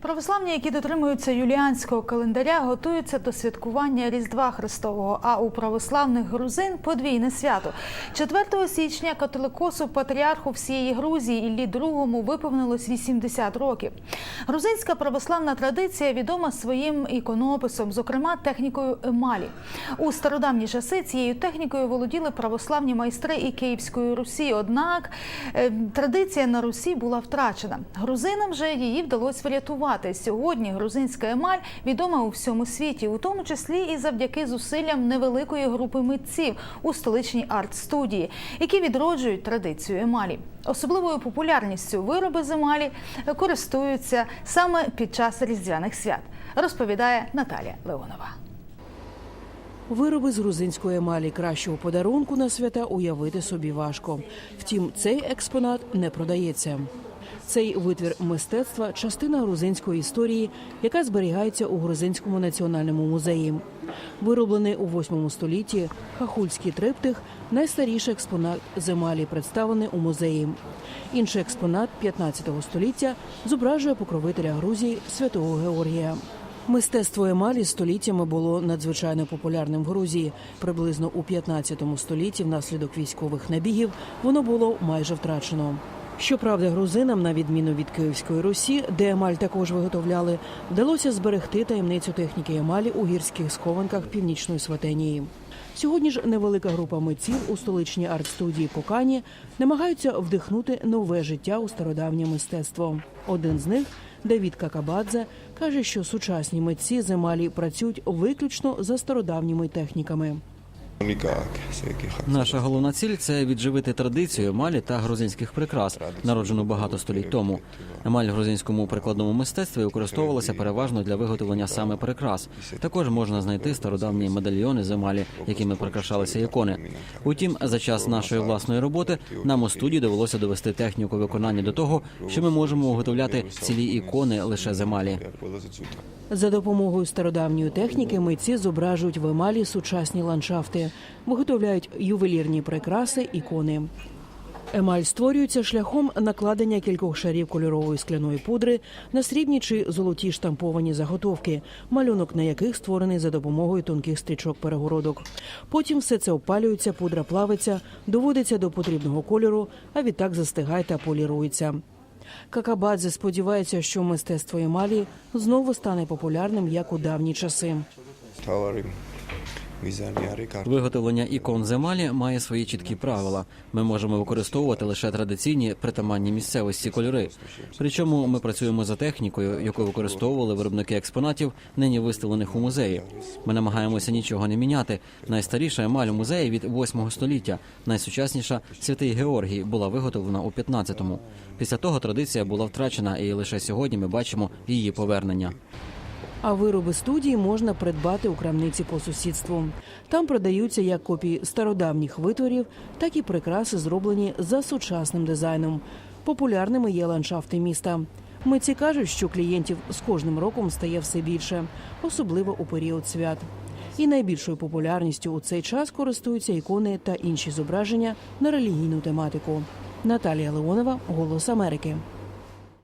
Православні, які дотримуються юліанського календаря, готуються до святкування Різдва Христового. А у православних грузин подвійне свято. 4 січня католикосу патріарху всієї Грузії Іллі II виповнилось 80 років. Грузинська православна традиція відома своїм іконописом, зокрема технікою емалі. У стародавні часи цією технікою володіли православні майстри і Київської Русі. Однак е, традиція на Русі була втрачена. Грузинам же її вдалося врятувати. Сьогодні грузинська емаль відома у всьому світі, у тому числі і завдяки зусиллям невеликої групи митців у столичній арт-студії, які відроджують традицію емалі. Особливою популярністю вироби з емалі користуються саме під час різдвяних свят, розповідає Наталія Леонова. Вироби з грузинської емалі кращого подарунку на свята уявити собі важко. Втім, цей експонат не продається. Цей витвір мистецтва частина грузинської історії, яка зберігається у грузинському національному музеї. Вироблений у 8 столітті хахульський триптих найстаріший експонат з емалі, представлений у музеї. Інший експонат 15 століття зображує покровителя Грузії святого Георгія. Мистецтво емалі століттями було надзвичайно популярним в Грузії. Приблизно у 15 столітті, внаслідок військових набігів, воно було майже втрачено. Щоправда, грузинам, на відміну від Київської Русі, де емаль також виготовляли, вдалося зберегти таємницю техніки емалі у гірських схованках північної Сватенії. Сьогодні ж невелика група митців у столичній арт-студії Кокані намагаються вдихнути нове життя у стародавнє мистецтво. Один з них Давід Какабадзе каже, що сучасні митці з емалі працюють виключно за стародавніми техніками. Наша головна ціль це відживити традицію емалі та грузинських прикрас, народжену багато століть тому. Емаль в грузинському прикладному мистецтві використовувалася переважно для виготовлення саме прикрас. Також можна знайти стародавні медальйони з емалі, якими прикрашалися ікони. Утім, за час нашої власної роботи нам у студії довелося довести техніку виконання до того, що ми можемо виготовляти цілі ікони лише з емалі. За допомогою стародавньої техніки митці зображують в емалі сучасні ландшафти, виготовляють ювелірні прикраси, ікони. Емаль створюється шляхом накладення кількох шарів кольорової скляної пудри на срібні чи золоті штамповані заготовки, малюнок на яких створений за допомогою тонких стрічок перегородок. Потім все це опалюється, пудра плавиться, доводиться до потрібного кольору, а відтак застигає та полірується. Какабадзе сподівається, що мистецтво емалі знову стане популярним як у давні часи. Виготовлення ікон з емалі має свої чіткі правила. Ми можемо використовувати лише традиційні притаманні місцевості кольори. Причому ми працюємо за технікою, яку використовували виробники експонатів, нині виставлених у музеї. Ми намагаємося нічого не міняти. Найстаріша емаль у музеї від 8 століття, найсучасніша святий Георгій була виготовлена у 15-му. Після того традиція була втрачена, і лише сьогодні ми бачимо її повернення. А вироби студії можна придбати у крамниці по сусідству. Там продаються як копії стародавніх витворів, так і прикраси, зроблені за сучасним дизайном. Популярними є ландшафти міста. Митці кажуть, що клієнтів з кожним роком стає все більше, особливо у період свят. І найбільшою популярністю у цей час користуються ікони та інші зображення на релігійну тематику. Наталія Леонова, Голос Америки.